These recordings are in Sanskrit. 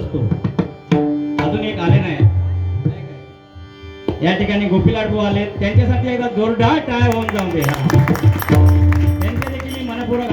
असतो. अजून एक आले नाही. या ठिकाणी गोपीलाडू आले त्यांच्यासाठी एकदा जोरदार टाळ्या होऊन जाऊ दे. त्यांच्या देखील मनपूर्वक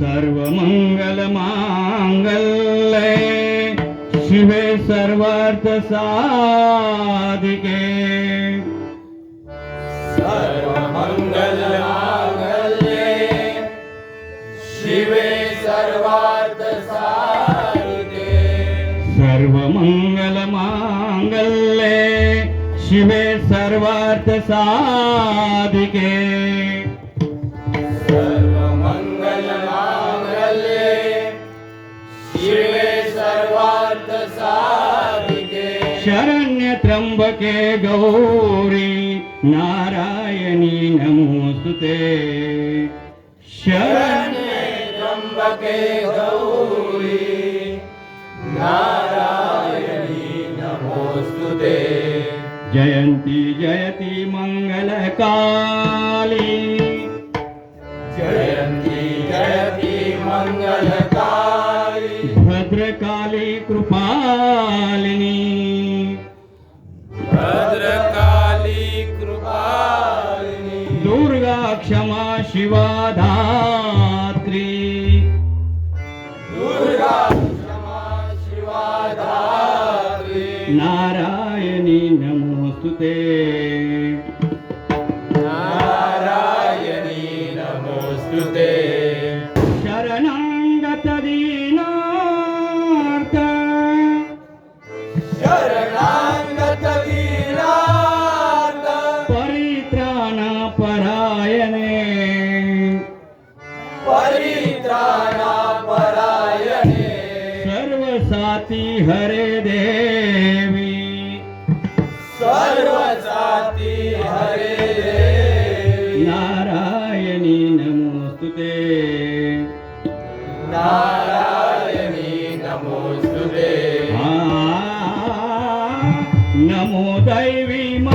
सर्वमङ्गलमाङ्गल्ये शिवे सर्वार्थसाधिके। सर्वमङ्गलमाङ्गल्ये शिवे सर्वार्थसाधिके। सर्वमङ्गलमाङ्गल्ये शिवे सर्वार्थ साधिके सर्वमङ्गलमाङ्गल्ये शिवे सर्वार्थ साधिके शरण्य त्र्यंबके गौरी नारायणी नमोस्तुते। शरण्य त्र्यम्बके गौरी नारायणी जयन्ती जयति मङ्गलकाली जयन्ती जयति मङ्गलकाली भद्रकाली कृपालिनी। भद्रकाली कृपालिनी। दुर्गा क्षमा शिवा धात्री। दुर्गा क्षमा शिवा धात्री। नारायणी नारायणी नमोऽस्तु ते। शरणाङ्गत दीनार्थ शरणागत वीरार्थ परित्राण परायणे परित्राणापरायणे। सर्वसाती हरे देवी నమో దైవీమా